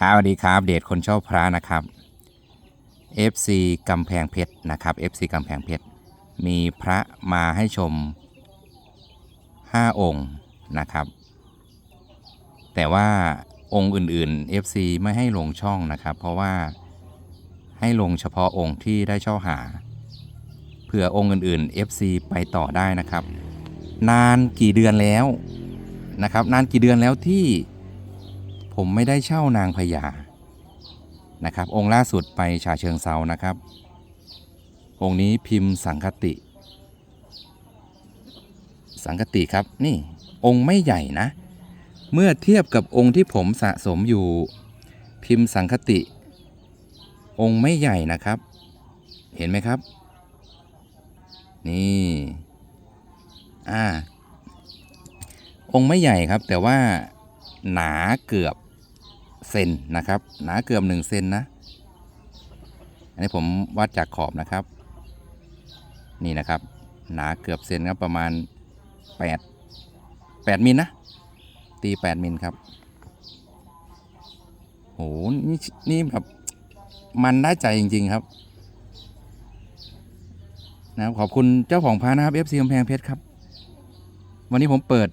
ครับสวัสดีครับเดชคนชอบพระนะครับ FC กำแพงเพชรนะครับ FC กำแพงเพชรมีพระมาให้ชม 5 องค์นะครับ แต่ว่าองค์อื่นๆ FC ไม่ให้ลงช่องนะครับ เพราะว่าให้ลงเฉพาะองค์ที่ได้เช่าหา เผื่อองค์อื่นๆ FC ไปต่อได้นะครับ นานกี่เดือนแล้วนะครับ นานกี่เดือนแล้วที่ ผมไม่ได้เช่านางพญานะครับ องค์ล่าสุดไปฉาเชิงเซานะครับ องค์นี้พิมพ์สังคติ สังคติครับนี่องค์ไม่ใหญ่นะ เมื่อเทียบกับองค์ที่ผมสะสมอยู่ พิมพ์สังคติ องค์ไม่ใหญ่นะครับ เห็นไหมครับ นี่อ่าองค์ไม่ใหญ่ครับแต่ว่าหนาเกือบ เซนนะครับ หนาเกือบหนึ่งเซนนะ อันนี้ผมวัดจากขอบนะครับ นี่นะครับ หนาเกือบเซนครับประมาณ 8 8มิลนะ ตี 8มิลครับโหนี่นี่แบบมันได้ใจจริง ๆ ครับ นะครับ ขอบคุณเจ้าของพานะครับ FC กำแพงเพชรครับ วันนี้ผมเปิด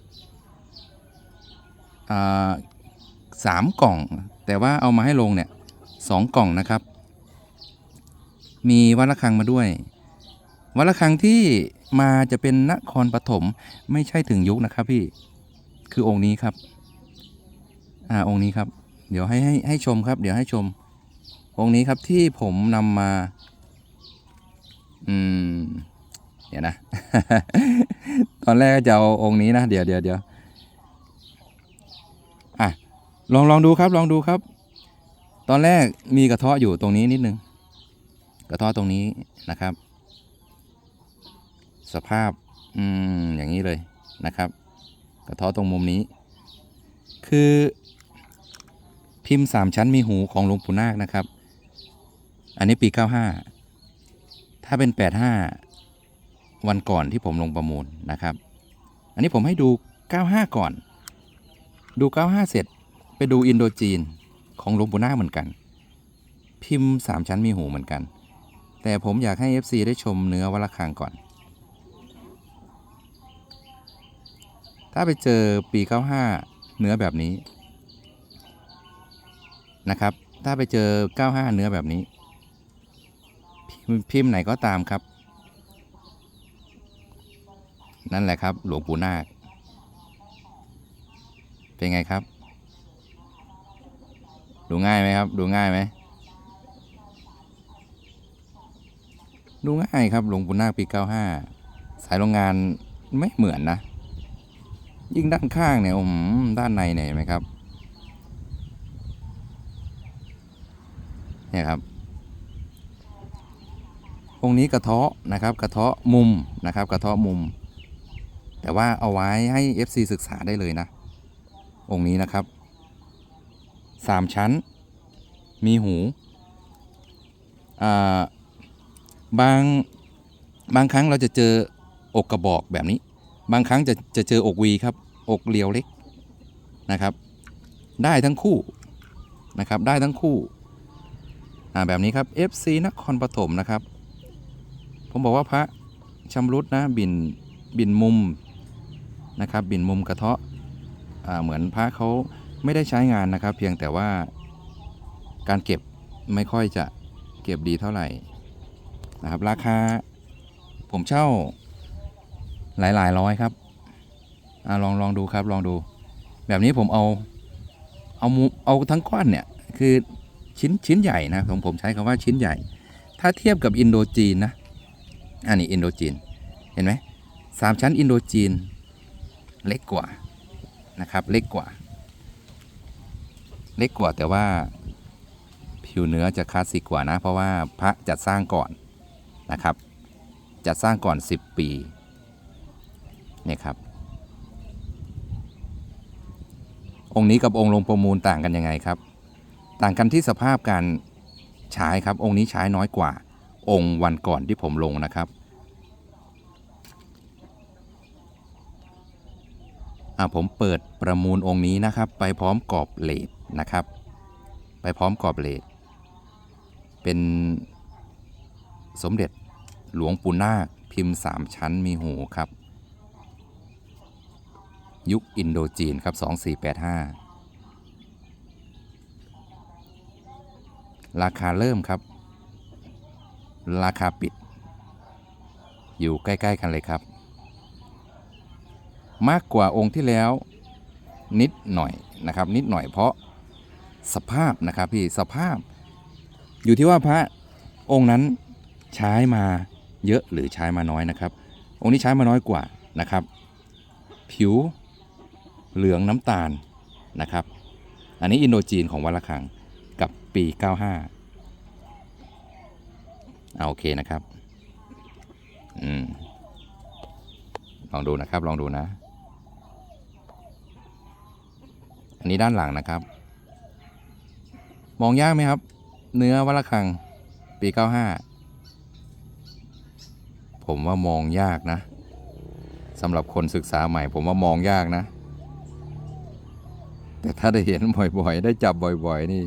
อ่าสามกล่อง แต่ว่าเอามาให้ลงเนี่ยสองกล่องนะครับ มีวัดระฆังมาด้วย วัดระฆังที่มาจะเป็นนครปฐมไม่ใช่ถึงยุคนะครับพี่คือองค์นี้ครับอ่าองค์นี้ครับ เดี๋ยวให้ให้ให้ชมครับ เดี๋ยวให้ชม องค์นี้ครับที่ผมนำมา อืม เดี๋ยวนะ ตอนแรกจะเอาองค์นี้นะ เดี๋ยวเดี๋ยวเดี๋ยวอะ ลองลองดูครับ ลองดูครับ ตอนแรกมีกระเทาะอยู่ตรงนี้นิดนึง กระเทาะตรงนี้นะครับ สภาพ อืม อย่างนี้เลยนะครับ กระเทาะตรงมุมนี้ คือพิมพ์สามชั้นมีหูของหลวงปู่นาคนะครับ อันนี้ปี 95 ถ้าเป็น 85 วันก่อนที่ผมลงประมูลนะครับ อันนี้ผมให้ดู 95 ก่อน ดู 95 เสร็จ ดูอินโดจีนของหลวงปู่นาคเหมือนกัน พิมพ์3ชั้นมีหูเหมือนกัน แต่ผมอยากให้ FC ได้ชมเนื้อวัลคังก่อน ถ้าไปเจอปี 95 เนื้อแบบนี้นะครับ ถ้าไปเจอ 95 เนื้อแบบนี้ พิมพ์พิมพ์ไหนก็ตามครับ นั่นแหละครับ หลวงปู่นาค เป็นไงครับ ดูง่ายไหมครับ ดูง่ายไหมดูง่ายครับหลวงปู่นาคปี95สายโรงงานไม่เหมือนนะ ยิ่งด้านข้างเนี่ยอมด้านในเนี่ยเห็นไหมครับเนี่ยครับองค์นี้กระเทาะนะครับกระเทาะมุมนะครับ กระเทาะมุม แต่ว่าเอาไว้ให้ FC ศึกษาได้เลยนะ องค์นี้นะครับ สามชั้น มีหูบางบางครั้งเราจะเจอ อกกระบอกแบบนี้ บางครั้งจะจะเจออกวีครับ อกเรียวเล็กนะครับ ได้ทั้งคู่นะครับ ได้ทั้งคู่แบบนี้ครับ FC นครปฐมนะครับ ผมบอกว่าพระชำรุดนะบินบินมุมนะครับ บินมุมกระเทาะเหมือนพระเขา ไม่ได้ใช้งานนะครับ เพียงแต่ว่าการเก็บไม่ค่อยจะเก็บดีเท่าไหร่นะครับ ราคาผมเช่าหลายหลายร้อยครับอลองลองดูครับลองดู แบบนี้ผมเอาเอามุเอาทั้งก้อนเนี่ยคือชิ้นชิ้นใหญ่นะผมผมใช้คำว่าชิ้นใหญ่ ถ้าเทียบกับอินโดจีนนะอันนี้อินโดจีนเห็นไหมสามชั้นอินโดจีนเล็กกว่านะครับเล็กกว่า เล็กกว่าแต่ว่าผิวเนื้อจะคลาสสิกกว่านะ เพราะว่าพระจัดสร้างก่อนนะครับ จัดสร้างก่อน 10 ปีเนี่ยครับ องค์นี้กับองค์ลงประมูลต่างกันยังไงครับ ต่างกันที่สภาพการใช้ครับ องค์นี้ใช้น้อยกว่า องค์วันก่อนที่ผมลงนะครับอ่าผมเปิดประมูลองค์นี้นะครับ ไปพร้อมกรอบเลด นะครับ ไปพร้อมกอบเลดเป็นสมเด็จหลวงปู่นาคพิมพ์สามชั้นมีหูครับ ยุคอินโดจีนครับ 2485 ราคาเริ่มครับ ราคาปิด อยู่ใกล้ ๆ กันเลยครับ มากกว่าองค์ที่แล้วนิดหน่อยนะครับ นิดหน่อยเพราะ สภาพนะครับพี่สภาพ อยู่ที่ว่าพระองค์นั้นใช้มาเยอะหรือใช้มาน้อยนะครับ องค์นี้ใช้มาน้อยกว่านะครับ ผิวเหลืองน้ำตาลนะครับ อันนี้อินโดจีนของวัดละคังกับปี 95เอาโอเคนะครับอืมลองดูนะครับลองดูนะ อันนี้ด้านหลังนะครับ มองยากไหมครับ เนื้อวัลคัง ปี 95 ผมว่ามองยากนะสำหรับคนศึกษาใหม่ ผมว่ามองยากนะ แต่ถ้าได้เห็นบ่อยๆ ได้จับบ่อยๆ นี่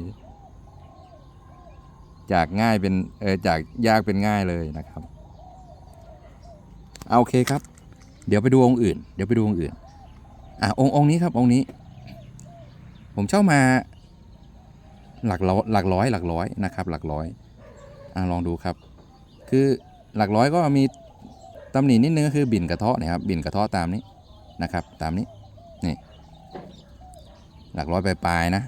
จากง่ายเป็นเออจากยากเป็นง่ายเลยนะครับเอาโอเคครับ เดี๋ยวไปดูองค์อื่น เดี๋ยวไปดูองค์อื่น อะองค์องค์นี้ครับองค์นี้ ผมเช่ามา หลักร้อยหลักร้อยหลักร้อยนะครับ หลักร้อยอะลองดูครับ คือหลักร้อยก็มีตำหนินิดนึงก็คือบินกระเทาะนะครับบินกระเทาะตามนี้นะครับ ตามนี้นี่หลักร้อยปลายๆนะ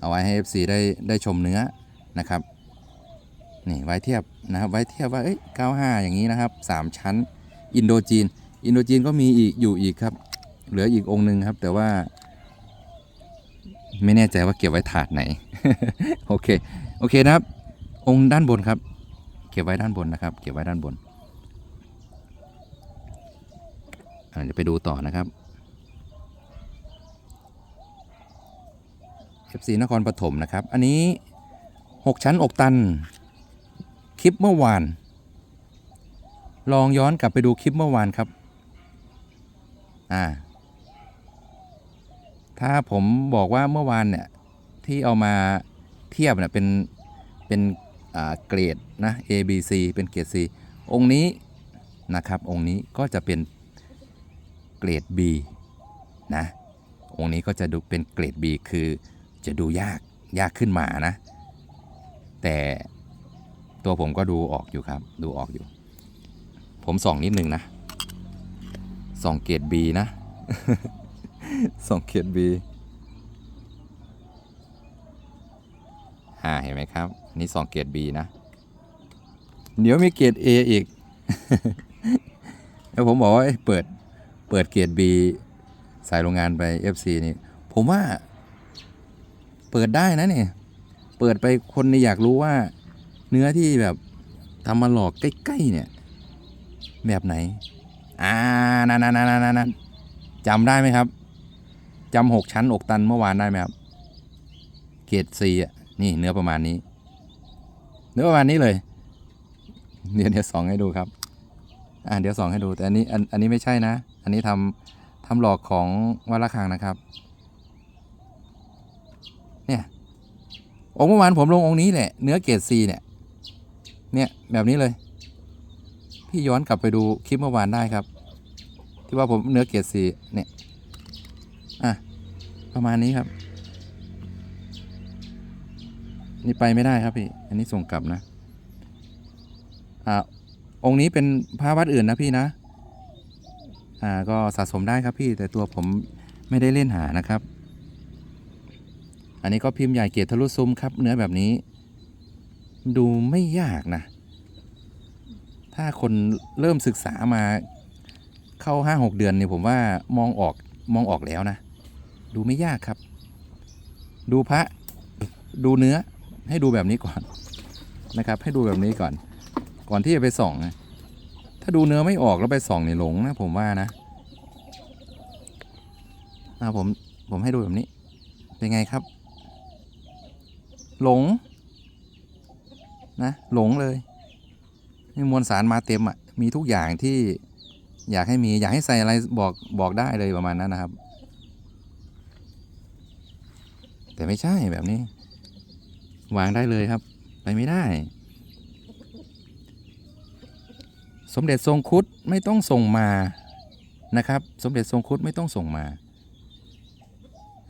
เอาไว้ให้ FC ได้ได้ชมเนื้อนะครับนี่ไว้เทียบนะครับไว้เทียบว่าเอ้ย95 อย่างนี้นะครับ 3 ชั้น อินโดจีน อินโดจีนก็มีอีกอยู่อีกครับ เหลืออีกองค์หนึ่งครับ แต่ว่า ไม่แน่ใจว่าเก็บไว้ถาดไหน โอเค โอเคนะครับ องค์ด้านบนครับ เก็บไว้ด้านบนนะครับ เก็บไว้ด้านบนเดี๋ยวไปดูต่อนะครับ FC นครปฐมนะครับ อันนี้ 6 ชั้นอกตัน คลิปเมื่อวาน ลองย้อนกลับไปดูคลิปเมื่อวานครับ อ่า ถ้าผมบอกว่าเมื่อวานเนี่ยที่เอามาเทียบเนี่ยเป็นเป็นเกรดนะ A B C เป็นเกรด C องค์นี้นะครับองค์นี้ก็จะเป็นเกรด B นะองค์นี้ก็จะดูเป็นเกรด B คือจะดูยากยากขึ้นมานะ แต่ตัวผมก็ดูออกอยู่ครับ ดูออกอยู่ ผมส่องนิดนึงนะส่องเกรด B นะ ส่องเกรด B อ่าเห็นไหมครับ นี่สองเกรด B นะ เดี๋ยวมีเกรด A อีก แล้วผมบอกว่าเอ้เปิดเปิดเกรด B ใส่โรงงานไป FC นี่ ผมว่า เปิดได้นะเนี่ย เปิดไปคนนี่อยากรู้ว่า เนื้อที่แบบทำมาหลอกใกล้ๆเนี่ย แบบไหน อ่านั่นนั่นนั่นนั่นจำได้ไหมครับ จำหกชั้นอกตันเมื่อวานได้ไหมครับ เกรดซีอะ นี่เนื้อประมาณนี้ เนื้อประมาณนี้เลย เดี๋ยวเดี๋ยวสองให้ดูครับ อ่าเดี๋ยวสองให้ดู แต่อันนี้อันอันนี้ไม่ใช่นะ อันนี้ทำทำหลอกของวัดละคังนะครับ เนี่ย องค์เมื่อวานผมลงองค์นี้แหละ เนื้อเกรดซีเนี่ย เนี่ยแบบนี้เลย พี่ย้อนกลับไปดูคลิปเมื่อวานได้ครับ ที่ว่าผมเนื้อเกรดซีเนี่ย อะ ประมาณนี้ครับ นี่ไปไม่ได้ครับพี่ อันนี้ส่งกลับนะอ่าองค์นี้เป็นพระวัดอื่นนะพี่นะ อ่าก็สะสมได้ครับพี่แต่ตัวผมไม่ได้เล่นหานะครับ อันนี้ก็พิมพ์ใหญ่เกรดทะลุซุ้มครับ เนื้อแบบนี้ ดูไม่ยากนะ ถ้าคนเริ่มศึกษามาเข้าห้าหกเดือนเนี่ยผมว่ามองออกมองออกแล้วนะ ดูไม่ยากครับ ดูพระ ดูเนื้อให้ดูแบบนี้ก่อนนะครับ ให้ดูแบบนี้ก่อน ก่อนที่จะไปส่องนะถ้าดูเนื้อไม่ออกแล้วไปส่องในยหลงนะผมว่านะอ่าผมผมให้ดูแบบนี้ เป็นไงครับ หลง นะ หลงเลยนี่มวลสารมาเต็มอะมีทุกอย่างที่อยากให้มีอยากให้ใส่อะไรบอกบอกได้เลยประมาณนั้นนะครับ แต่ไม่ใช่แบบนี้ วางได้เลยครับ ไปไม่ได้ สมเด็จทรงคุดไม่ต้องส่งมานะครับ สมเด็จทรงคุดไม่ต้องส่งมา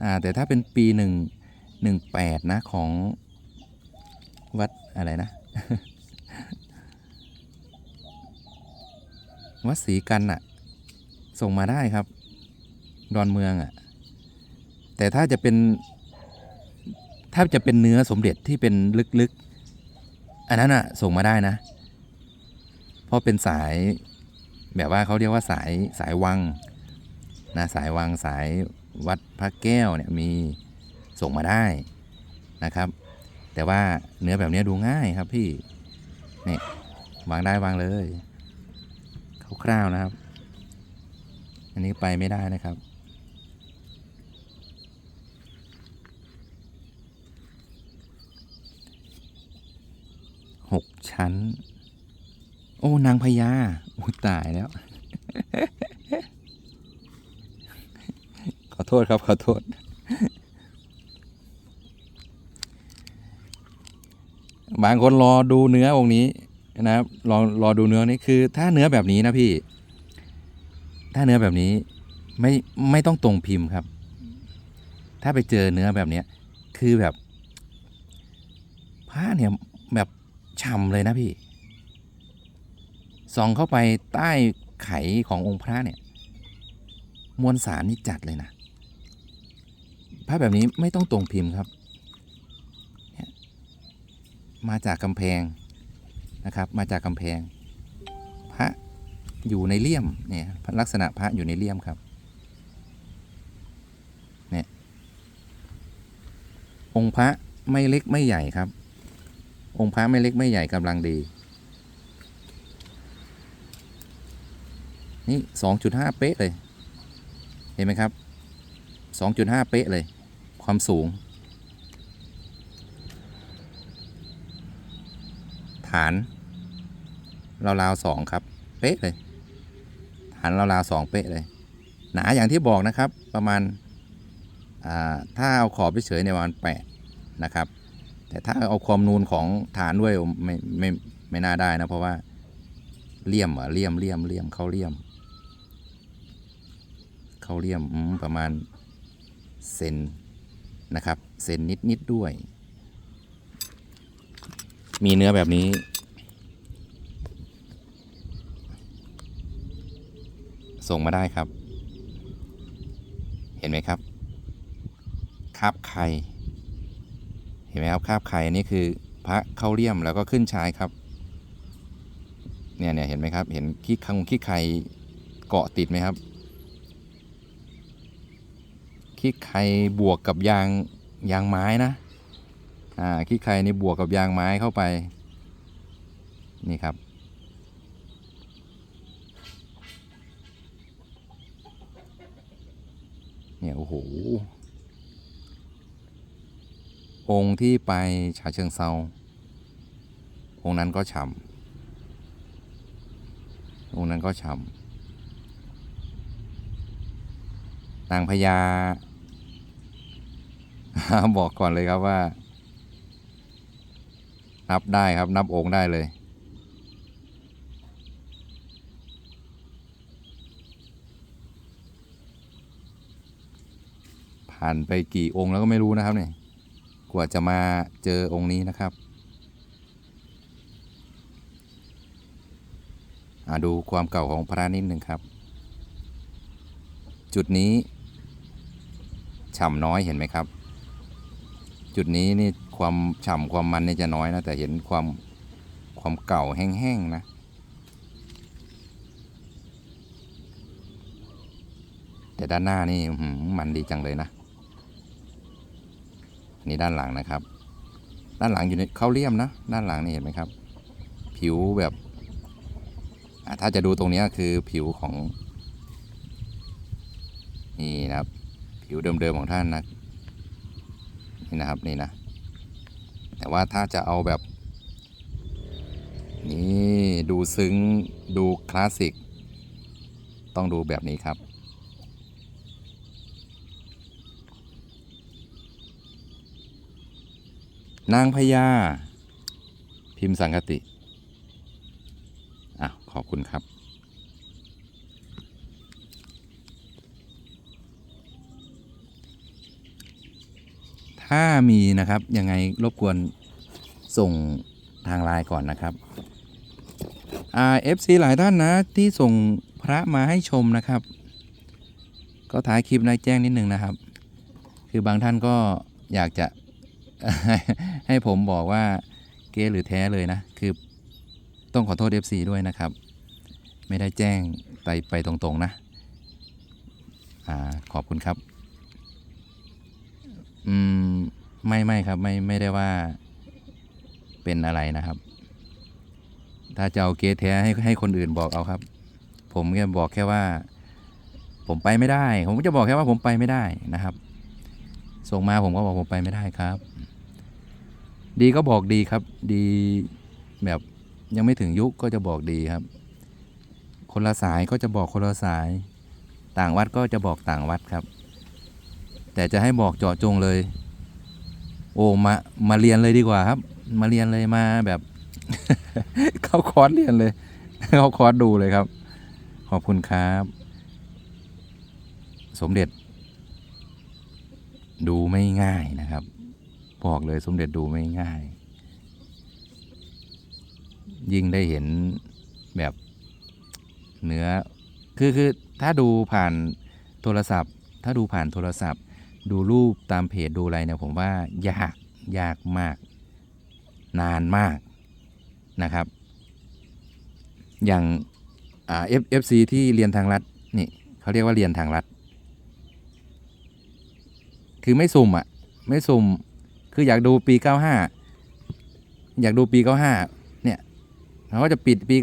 อ่าแต่ถ้าเป็นปีหนึ่งหนึ่งแปดนะของวัดอะไรนะ วัดศรีกันอะส่งมาได้ครับ ดอนเมืองอะแต่ถ้าจะเป็น ถ้าจะเป็นเนื้อสมเด็จที่เป็นลึกๆ อันนั้นอะส่งมาได้นะ เพราะเป็นสายแบบว่าเขาเรียกว่าสายสายวังนะสายวังสายวัดพระแก้วเนี่ยมีส่งมาได้นะครับ แต่ว่าเนื้อแบบนี้ดูง่ายครับพี่นี่ วางได้วางเลยคร่าวๆนะครับ อันนี้ไปไม่ได้นะครับ หกชั้นโอ้ นางพญาอ้ยตายแล้ว ขอโทษครับขอโทษ บางคนรอดูเนื้อองค์นี้นะครับรอรอดูเนื้อนี้คือถ้าเนื้อแบบนี้นะพี่ ถ้าเนื้อแบบนี้ไม่ไม่ต้องตรงพิมพ์ครับ ถ้าไปเจอเนื้อแบบเนี้ยคือแบบผ้าเนี่ยแบบ ฉ่ำเลยนะพี่ ส่องเข้าไปใต้ไขขององค์พระเนี่ย มวลสารนี่จัดเลยนะพระแบบนี้ไม่ต้องตรงพิมพ์ครับ มาจากกำแพงนะครับ มาจากกำแพง พระอยู่ในเลี่ยมเนี่ยลักษณะพระอยู่ในเลี่ยมครับเนี่ยองค์พระไม่เล็กไม่ใหญ่ครับ องค์พระไม่เล็กไม่ใหญ่กำลังดี นี่สองจุดห้าเป๊ะเลย เห็นไหมครับสองจุดห้าเป๊ะเลย ความสูง ฐานราวๆสองครับ เป๊ะเลยฐานราวๆสองเป๊ะเลย หนาอย่างที่บอกนะครับประมาณาถ้าเอาขอบเฉยในยประมาณแปดนะครับ แต่ถ้าเอาความนูนของฐานด้วยไม่ไม่ไม่น่าได้นะ เพราะว่าเลี่ยมอะเลี่ยมเลี่ยมเลี่ยมเข้าเลี่ยม เข้าเลี่ยมประมาณเซนนะครับเซนนิดนิดด้วย มีเนื้อแบบนี้ ส่งมาได้ครับ เห็นไหมครับคาบไข่ ห็นไหมครับคาบไข่อันนี้คือพระเข้าเลี่ยมแล้วก็ขึ้นชายครับเนี่ยเนี่ยเห็นไหมครับ เห็นขี้คังขี้ไข่เกาะติดไหมครับขี้ไข่บวกกับยางยางไม้นะอ่าขี้ไข่นี่บวกกับยางไม้เข้าไปนี่ครับเนี่ยโอ้โห องค์ที่ไปฉาเชิงเซาองค์นั้นก็ฉ่ำองค์นั้นก็ฉ่ำนางพญาบอกก่อนเลยครับว่า นับได้ครับนับองค์ได้เลยผ่านไปกี่องค์แล้วก็ไม่รู้นะครับเนี่ย กว่าจะมาเจอองค์นี้นะครับอ่าดูความเก่าของพระนิดหนึ่งครับ จุดนี้ฉ่ำน้อยเห็นไหมครับ จุดนี้นี่ความฉ่ำความมันนี่จะน้อยนะแต่เห็นความความเก่าแห้งๆนะแต่ด้านหน้านี่มันดีจังเลยนะ อันนี้ด้านหลังนะครับ ด้านหลังอยู่ในเข้าเลี่ยมนะ ด้านหลังนี่เห็นไหมครับ ผิวแบบถ้าจะดูตรงนี้คือผิวของ นี่นะครับ ผิวเดิมๆของท่านนะนี่นะครับนี่นะ แต่ว่าถ้าจะเอาแบบ นี่ดูซึ้งดูคลาสสิก ต้องดูแบบนี้ครับ นางพญาพิมพ์สังกติอะขอบคุณครับถ้ามีนะครับ ยังไงรบกวนส่งทางไลน์ก่อนนะครับอ่า FC หลายท่านนะ ที่ส่งพระมาให้ชมนะครับ ก็ท้ายคลิปนะแจ้งนิดนึงนะครับ คือบางท่านก็อยากจะ ให้ผมบอกว่าเก๊หรือแท้เลยนะ คือต้องขอโทษ FC ด้วยนะครับ ไม่ได้แจ้งไปไปตรงๆนะอ่าขอบคุณครับ อืม ไม่ไม่ครับ ไม่ไม่ได้ว่าเป็นอะไรนะครับ ถ้าจะเอาเก๊แท้ให้ให้คนอื่นบอกเอาครับ ผมแค่บอกแค่ว่า ผมไปไม่ได้ ผมก็จะบอกแค่ว่าผมไปไม่ได้นะครับ ส่งมาผมก็บอกผมไปไม่ได้ครับ ดีก็บอกดีครับ ดีแบบยังไม่ถึงยุคก็จะบอกดีครับ คนละสายก็จะบอกคนละสาย ต่างวัดก็จะบอกต่างวัดครับ แต่จะให้บอกเจาะจงเลย โอ้มามาเรียนเลยดีกว่าครับ มาเรียนเลยมาแบบ เข้าคอร์สเรียนเลย เข้าคอร์สดูเลยครับ ขอบคุณครับ สมเด็จ ดูไม่ง่ายนะครับ บอกเลยสมเด็จดูไม่ง่าย ยิ่งได้เห็นแบบเนื้อ คือคือถ้าดูผ่านโทรศัพท์ ถ้าดูผ่านโทรศัพท์ ดูรูปตามเพจดูอะไรเนี่ยผมว่ายากยากมาก นานมากนะครับ อย่างเอ่า F FC ที่เรียนทางรัฐนี่เขาเรียกว่าเรียนทางรัฐ คือไม่สุ่มอะ ไม่สุ่ม คืออยากดูปี 95 อยากดูปี 95 เนี่ยเขาก็จะปิดปี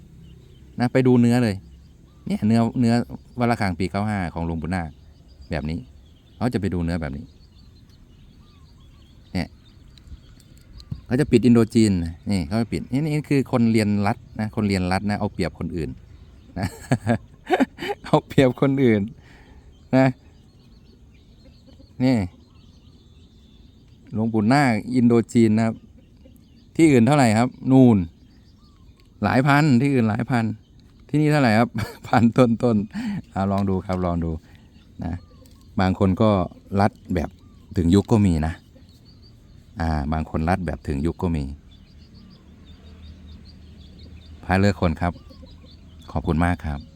95 นะ ไปดูเนื้อเลย เนี่ยเนื้อเนื้อวัลคังปี 95 ของลวงปู่นาคแบบนี้เขาจะไปดูเนื้อแบบนี้ เนี่ยเขาจะปิดอินโดจีน นี่เขาจะปิด นี่นี่คือคนเรียนรัฐนะ คนเรียนรัฐนะ เอาเปรียบคนอื่นนะ เอาเปรียบคนอื่นนะ นี่หลวงปู่นาคอินโดจีนนะครับ ที่อื่นเท่าไหร่ครับ นูน หลายพันที่อื่นหลายพัน ที่นี่เท่าไหร่ครับ พันต้นต้นเอาลองดูครับลองดูนะบางคนก็รัดแบบถึงยุคก็มีนะอ่าบางคนรัดแบบถึงยุคก็มีพาเลือกคนครับ ขอบคุณมากครับ